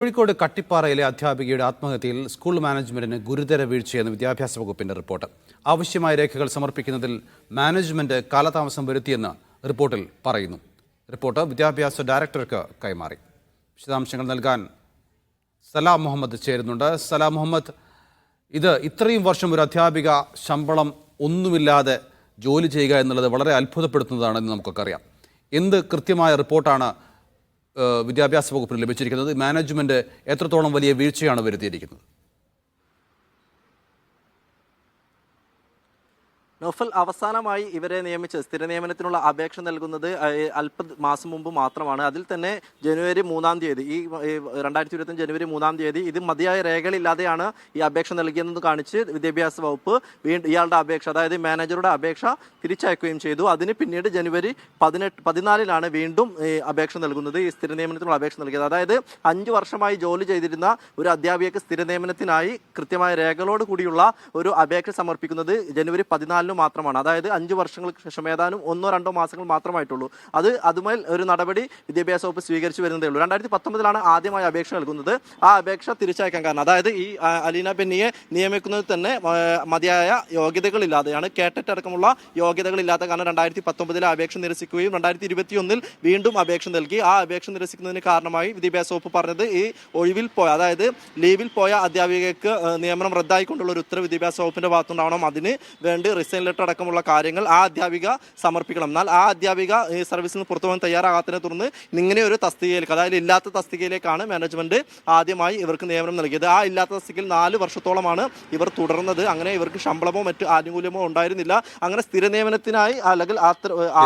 Kozhikode കട്ടിപ്പാറയിലെ അധ്യാപികയുടെ ആത്മഹത്യയിൽ school മാനേജ്മെന്റിന് ഗുരുതര വീഴ്ചയെന്ന് വിദ്യാഭ്യാസ വകുപ്പിന്റെ റിപ്പോർട്ട്. ആവശ്യമായ രേഖകൾ സമർപ്പിക്കുന്നതിൽ മാനേജ്മെന്റ് കാലതാമസം വരുത്തിയെന്ന് റിപ്പോർട്ടിൽ പറയുന്നു. റിപ്പോർട്ട് വിദ്യാഭ്യാസ ഡയറക്ടർക്ക് കൈമാറി. വിശദാംശങ്ങൾ നൽകാൻ സലാം മുഹമ്മദ് ചേരുന്നുണ്ട്. സലാം മുഹമ്മദ് ഇത് ഇത്രയും വർഷം ഒരു അധ്യാപിക ശമ്പളം ഒന്നുമില്ലാതെ ജോലി ചെയ്യുക എന്നുള്ളത് വളരെ അത്ഭുതപ്പെടുത്തുന്നതാണെന്ന് നമുക്കൊക്കെ അറിയാം. എന്ത് കൃത്യമായ റിപ്പോർട്ടാണ് വിദ്യാഭ്യാസ വകുപ്പിന് ലഭിച്ചിരിക്കുന്നത് മാനേജ്മെന്റ് എത്രത്തോളം വലിയ വീഴ്ചയാണ് വരുത്തിയിരിക്കുന്നത്? നൗഫൽ അവസാനമായി ഇവരെ നിയമിച്ച് സ്ഥിര നിയമനത്തിനുള്ള അപേക്ഷ നൽകുന്നത് അല്പ മാസം മുമ്പ് മാത്രമാണ്. അതിൽ തന്നെ ജനുവരി മൂന്നാം തീയതി ഈ രണ്ടായിരത്തി ഇരുപത്തി ജനുവരി മൂന്നാം തീയതി ഇത് മതിയായ രേഖകളില്ലാതെയാണ് ഈ അപേക്ഷ നൽകിയതെന്ന് കാണിച്ച് വിദ്യാഭ്യാസ വകുപ്പ് വീണ്ടും ഇയാളുടെ അപേക്ഷ അതായത് മാനേജറുടെ അപേക്ഷ തിരിച്ചയക്കുകയും ചെയ്തു. അതിന് പിന്നീട് ജനുവരി പതിനെട്ട് പതിനാലിലാണ് വീണ്ടും അപേക്ഷ നൽകുന്നത് ഈ സ്ഥിര നിയമനത്തിനുള്ള അപേക്ഷ നൽകിയത്. അതായത് അഞ്ച് വർഷമായി ജോലി ചെയ്തിരുന്ന ഒരു അധ്യാപികക്ക് സ്ഥിര നിയമനത്തിനായി കൃത്യമായ രേഖകളോട് കൂടിയുള്ള ഒരു അപേക്ഷ സമർപ്പിക്കുന്നത് ജനുവരി പതിനാലിന് മാത്രമാണ്. അതായത് അഞ്ച് വർഷങ്ങൾക്ക് ശേഷം ഏതാനും ഒന്നോ രണ്ടോ മാസങ്ങൾ മാത്രമായിട്ടുള്ളൂ. അത് അതുമേൽ ഒരു നടപടി വിദ്യാഭ്യാസ വകുപ്പ് സ്വീകരിച്ചു വരുന്നതേ ഉള്ളൂ. രണ്ടായിരത്തി പത്തൊമ്പതിലാണ് ആദ്യമായി അപേക്ഷ നൽകുന്നത്. ആ അപേക്ഷ തിരിച്ചയക്കാൻ കാരണം അതായത് ഈ അലീന ബെന്നിയെ നിയമിക്കുന്നത് തന്നെ മതിയായ യോഗ്യതകളില്ലാതെയാണ് കേട്ടറ്റ് അടക്കമുള്ള യോഗ്യതകളില്ലാത്ത കാരണം രണ്ടായിരത്തി പത്തൊമ്പതിലെ അപേക്ഷ നിരസിക്കുകയും രണ്ടായിരത്തി ഇരുപത്തിയൊന്നിൽ വീണ്ടും അപേക്ഷ നൽകി. ആ അപേക്ഷ നിരസിക്കുന്നതിന് കാരണമായി വിദ്യാഭ്യാസ വകുപ്പ് പറഞ്ഞത് ഈ ഒഴിവിൽ പോയ അതായത് ലീവിൽ പോയ അധ്യാപികയ്ക്ക് നിയമനം റദ്ദായിക്കൊണ്ടുള്ള ഒരു ഉത്തരവ് വിദ്യാഭ്യാസ വകുപ്പിന്റെ ഭാഗത്തുണ്ടാവണം. അതിന് വേണ്ടി റിസൈൻ ലെറ്റർ അടക്കമുള്ള കാര്യങ്ങൾ ആ അധ്യാപിക സമർപ്പിക്കണം. എന്നാൽ ആ അധ്യാപിക ഈ സർവീസിൽ നിന്ന് പുറത്തു പോകാൻ തയ്യാറാകാത്തതിനെ തുടർന്ന് ഇങ്ങനെ ഒരു തസ്തികയിലേക്ക് അതായത് ഇല്ലാത്ത തസ്തികയിലേക്കാണ് മാനേജ്മെന്റ് ആദ്യമായി ഇവർക്ക് നിയമനം നൽകിയത്. ആ ഇല്ലാത്ത തസ്തികയിൽ നാല് വർഷത്തോളമാണ് ഇവർ തുടർന്നത്. അങ്ങനെ ഇവർക്ക് ശമ്പളമോ മറ്റ് ആനുകൂല്യമോ ഉണ്ടായിരുന്നില്ല. അങ്ങനെ സ്ഥിര നിയമനത്തിനായി അല്ലെങ്കിൽ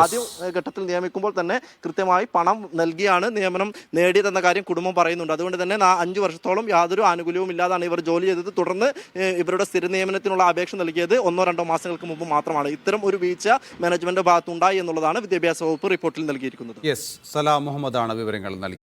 ആദ്യ ഘട്ടത്തിൽ നിയമിക്കുമ്പോൾ തന്നെ കൃത്യമായി പണം നൽകിയാണ് നിയമനം നേടിയതെന്ന കാര്യം കുടുംബം പറയുന്നുണ്ട്. അതുകൊണ്ട് തന്നെ അഞ്ച് വർഷത്തോളം യാതൊരു ആനുകൂല്യവും ഇല്ലാതാണ് ഇവർ ജോലി ചെയ്തത്. തുടർന്ന് ഇവരുടെ സ്ഥിര നിയമനത്തിനുള്ള അപേക്ഷ നൽകിയത് ഒന്നോ രണ്ടോ മാസങ്ങൾക്ക് മുമ്പ് മാത്രമാണ്. ഇത്തരം ഒരു വീഴ്ച മാനേജ്മെന്റ് ഭാഗത്തുണ്ടായി എന്നുള്ളതാണ് വിദ്യാഭ്യാസ വകുപ്പ് റിപ്പോർട്ടിൽ നൽകിയിരിക്കുന്നത്. യെസ് സലാം മുഹമ്മദാണ് വിവരങ്ങൾ നൽകി